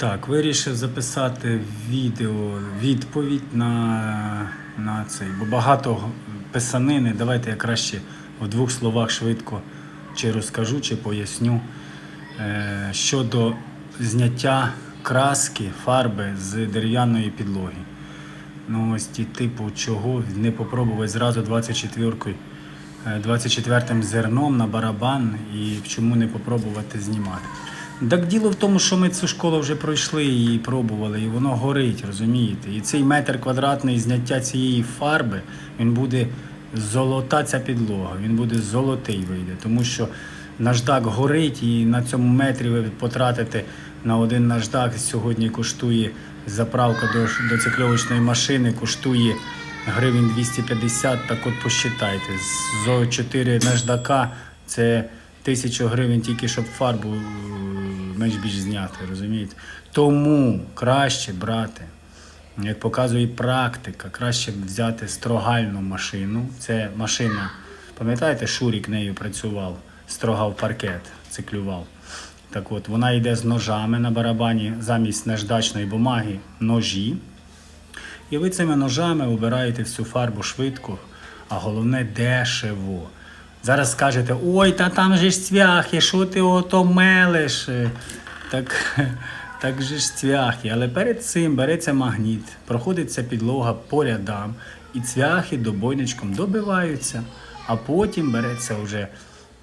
Так, вирішив записати відео відповідь на, на цей, бо багато писанини. Давайте я краще в двох словах швидко чи розкажу, чи поясню е, щодо зняття краски, фарби з дерев'яної підлоги. Ну ось ті, типу, чого не попробувати зразу 24 24 зерном на барабан і чому не попробувати знімати. Так діло в тому, що ми цю школу вже пройшли і пробували, і воно горить, розумієте? І цей метр квадратний зняття цієї фарби, він буде золота ця підлога, він буде золотий вийде, тому що наждак горить, і на цьому метрі ви потратите на один наждак. Сьогодні коштує заправка до, до цикльовочної машини, коштує гривень 250, так от посчитайте. Зо 4 наждака це тисячу гривень тільки щоб фарбу е, менш-більш зняти, розумієте? Тому краще брати, як показує практика, краще взяти строгальну машину. Це машина, пам'ятаєте, Шурік нею працював, строгав паркет, циклював. Так от, вона йде з ножами на барабані замість наждачної бумаги ножі. І ви цими ножами обираєте всю фарбу швидко, а головне дешево. Зараз скажете, ой, та там же ж цвяхи, що ти ото мелиш? Так, так же ж цвяхи. Але перед цим береться магніт, проходиться підлога по рядам, і цвяхи добойничком добиваються, а потім береться вже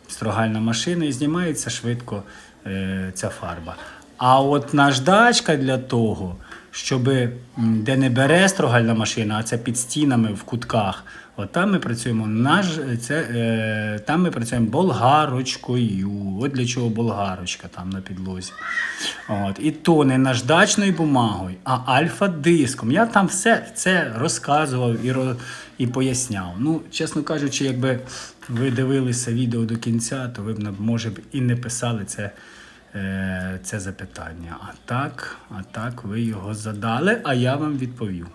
строгальна машина і знімається швидко е, ця фарба. А от наждачка для того, щоб де не бере строгальна машина, а це під стінами в кутках, от там ми працюємо наж, це, е, там ми працюємо болгарочкою. От для чого болгарочка там на підлозі. От. І то не наждачною бумагою, а альфа-диском. Я там все це розказував і, ро, і поясняв. Ну, чесно кажучи, якби ви дивилися відео до кінця, то ви б може б і не писали це це запитання. А так, а так ви його задали, а я вам відповів.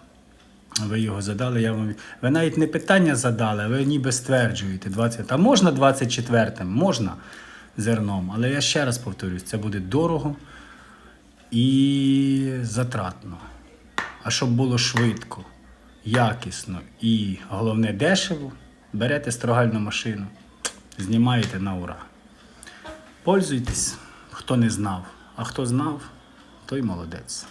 Ви його задали, я вам Ви навіть не питання задали, ви ніби стверджуєте 20. А можна 24-м? Можна зерном. Але я ще раз повторюсь, це буде дорого і затратно. А щоб було швидко, якісно і головне дешево, берете строгальну машину, знімаєте на ура. Пользуйтесь, хто не знав, а хто знав, той молодець.